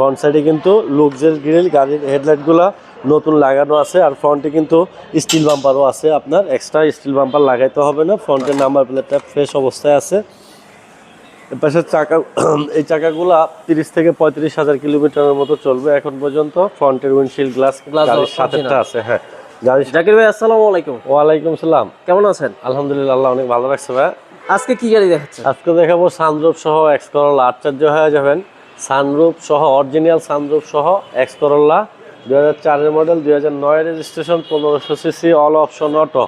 Front সাইডে কিন্তু লুকজের grill গাড়ির হেডলাইটগুলো নতুন লাগানো আছে। আর ফ্রন্টে কিন্তু স্টিল বাম্পারও আছে আপনার। এক্সট্রা স্টিল বাম্পার লাগাইতে হবে না। ফ্রন্টের নাম্বার প্লেটটা ফ্রেশ অবস্থায় আছে। পাশে চাকা এই চাকাগুলা তিরিশ থেকে পঁয়ত্রিশ হাজার কিলোমিটারের মতো চলবে এখন পর্যন্ত। ফ্রন্টের উইন্ডশিল্ড গ্লাস গাড়ির সাথেটা আছে হ্যাঁ। জাকির ভাই আসসালামু আলাইকুম। ওয়ালাইকুম সালাম। কেমন আছেন? আলহামদুলিল্লাহ আল্লাহ অনেক ভালো রাখছে ভাই। আজকে কি গাড়ি দেখাচ্ছেন? আজকে দেখাবো সানরূপ সহ এক্স করল্লা আশ্চর্য হয়ে যাবেন। সানরূপ সহ অরিজিনাল সানরূপ সহ এক্স দুই হাজার মডেল দুই হাজার নয় রেজিস্ট্রেশন পনেরোশো সিসি অল অপশন অটো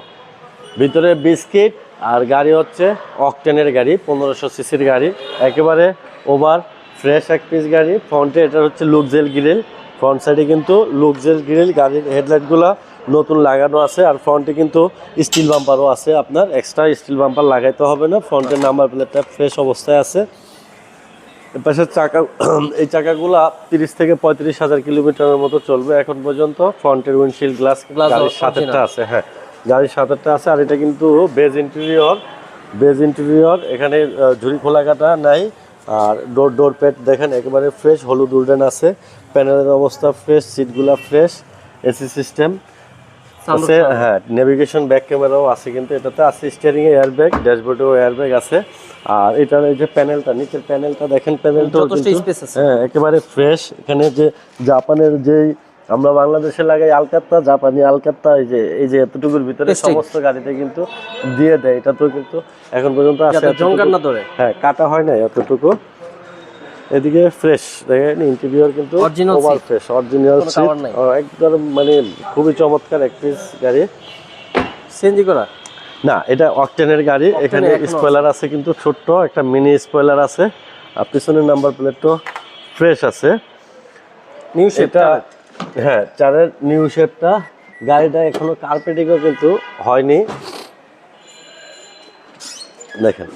ভিতরে বিস্কিট আর গাড়ি হচ্ছে অকটেনের গাড়ি, পনেরোশো সিসির গাড়ি। একেবারে ওভার ফ্রেশ এক পিস গাড়ি। ফ্রন্টে এটা হচ্ছে লুকজেল গ্রিল ফ্রন্ট সাইডে কিন্তু লুকজেল গ্রিল গাড়ির হেডলাইটগুলো নতুন লাগানো আছে। আর ফ্রন্টে কিন্তু স্টিল বাম্পারও আছে। আপনার এক্সট্রা স্টিল বাম্পার লাগাইতে হবে না। ফ্রন্টের নাম্বার প্লেটটা ফ্রেশ অবস্থায় আছে। এর পাশে চাকা এই চাকাগুলা তিরিশ থেকে পঁয়ত্রিশ হাজার কিলোমিটারের মতো চলবে এখন পর্যন্ত। ফ্রন্টের উইন্ডশিল্ড গ্লাস গাড়ির সাথেটা আছে হ্যাঁ। গাড়ির সাথেটা আছে আর এটা কিন্তু বেজ ইন্টেরিয়র বেজ ইন্টেরিয়র এখানে ঝুড়ি খোলা কাটা নাই। আর ডোর ডোর প্যাড দেখেন একেবারে ফ্রেশ হলুদ উল্ডেন আছে। প্যানেলের অবস্থা ফ্রেশ সিটগুলা ফ্রেশ এসি সিস্টেম আছে হ্যাঁ নেভিগেশন ব্যাক ক্যামেরাও আছে কিন্তু এটাতে আছে স্টিয়ারিং এ এয়ারব্যাগ ড্যাশবোর্ডেও এয়ারব্যাগ আছে। আর এটার এই যে প্যানেলটা নিচের প্যানেলটা দেখেন প্যানেলটা। হ্যাঁ একেবারে ফ্রেশ এখানে যে জাপানের যেই আমরা বাংলাদেশে লাগাই আলকাত্তা জাপানি আলকাত্তা এই যে এই যে এতটুকুর ভিতরে সমস্ত গাড়িতে কিন্তু দিয়ে দেয়। এটা তো কিন্তু এখন পর্যন্ত আছে না ধরে। হ্যাঁ কাটা হয় না এতটুকু। এদিকে ফ্রেশ দেখেন ইন্টেরিয়র কিন্তু ওভার ফ্রেশ অরিজিনাল একদম মানে খুবই চমৎকার এক পিস গাড়ি। সিএনজি করা? না এটা অকটেনের গাড়ি এখানে। স্পয়লার আছে? কিন্তু ছোট্ট একটা মিনি স্পয়লার আছে। আর পিছনের নাম্বার প্লেটও ফ্রেশ আছে। নিউ শেপটা হ্যাঁ চারের নিউ শেপটা গাড়িটা এখনও কার্পেটিংও কিন্তু হয়নি। দেখেন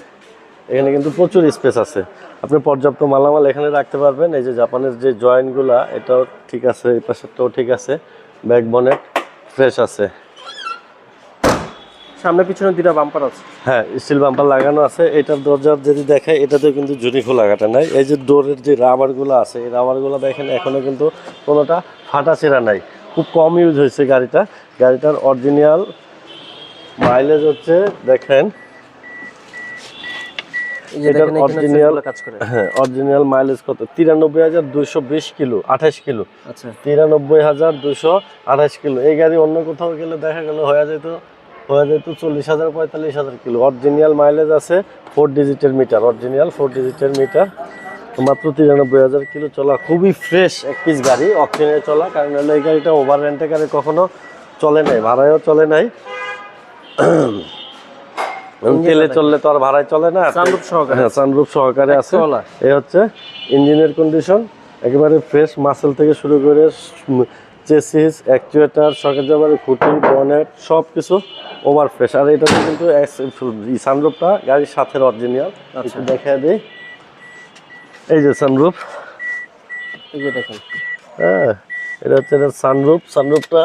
এখানে কিন্তু প্রচুর স্পেস আছে। আপনি পর্যাপ্ত মালামাল এখানে রাখতে পারবেন। এই যে জাপানের যে জয়েন্টগুলা এটাও ঠিক আছে এই পাশেরটাও ঠিক আছে। ব্যাক বনেট ফ্রেশ আছে। সামনে পিছনে দুটা বাম্পার আছে। হ্যাঁ স্টিল বাম্পার লাগানো আছে। এটার দরজার যদি দেখায় এটাতেও কিন্তু জুনি খোলা কাটা নাই। এই যে ডোরের যে রাবারগুলো আছে এই রাবারগুলো দেখেন এখনও কিন্তু কোনোটা ফাটা ছেঁড়া নাই। খুব কম ইউজ হয়েছে গাড়িটা। গাড়িটার অরিজিনাল মাইলেজ হচ্ছে দেখেন এটার করে। হ্যাঁ অরিজিনাল মাইলেজ কত? তিরানব্বই হাজার দুইশো বিশ কিলো আঠাশ কিলো। আচ্ছা। তিরানব্বই হাজার দুশো আঠাশ কিলো। এই গাড়ি অন্য কোথাও গেলে দেখা গেল হয়ে যেত হয়ে যেত চল্লিশ হাজার পঁয়তাল্লিশ হাজার কিলো। অরিজিনাল মাইলেজ আছে ফোর ডিজিটের মিটার অরিজিনাল ফোর ডিজিটের মিটার মাত্র তিরানব্বই হাজার কিলো চলা খুবই ফ্রেশ এক পিস গাড়ি অকটেনে চলা। কারণ হলো এই গাড়িটা ওভার রেন্টে গাড়ি কখনো চলে নাই ভাড়ায়ও চলে নাই। তেলে চললে তো আর ভাড়ায় চলে না? সানরুফ সহকারে। হ্যাঁ সানরুফ সহকারে আছে। এই হচ্ছে ইঞ্জিনের কন্ডিশন একেবারে ফ্রেশ মাসেল থেকে শুরু করে চেসিস অ্যাকচুয়েটার সকেট জামার খুঁটি বনেট সব কিছু ওভার ফ্রেশ আর এটাতে কিন্তু সানরুফটা গাড়ির সাথে অরিজিনাল একটু দেখা দিই। এই যে সানরুফ এই যে দেখেন। হ্যাঁ এটা হচ্ছে এটা সানরুফ সানরুফটা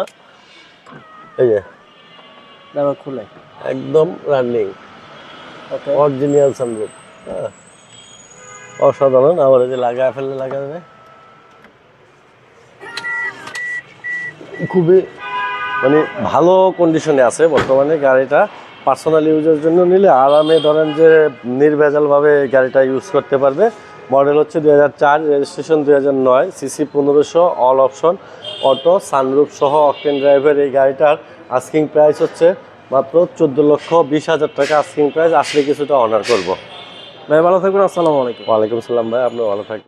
এই যে আবার খুলে? একদম রানিং অরিজিনাল সানরুফ হ্যাঁ। অসাধারণ আবার যে লাগায় ফেললে লাগাবে খুবই মানে ভালো কন্ডিশনে আছে বর্তমানে গাড়িটা। পার্সোনাল ইউজের জন্য নিলে আরামে ধরেন যে নির্ভেজালভাবে গাড়িটা ইউজ করতে পারবে। মডেল হচ্ছে দুই হাজার চার রেজিস্ট্রেশন দুই হাজার নয় সিসি পনেরোশো অল অপশন অটো সানরুফ সহ অকটেন ড্রাইভের এই গাড়িটার আস্কিং প্রাইস হচ্ছে মাত্র চোদ্দ লক্ষ বিশ হাজার টাকা আস্কিং প্রাইস আসলে কিছুটা অনার করব। ভাই ভালো থাকবেন আসসালামু আলাইকুম। ওয়ালাইকুম সালাম ভাই আপনি ভালো থাকবেন।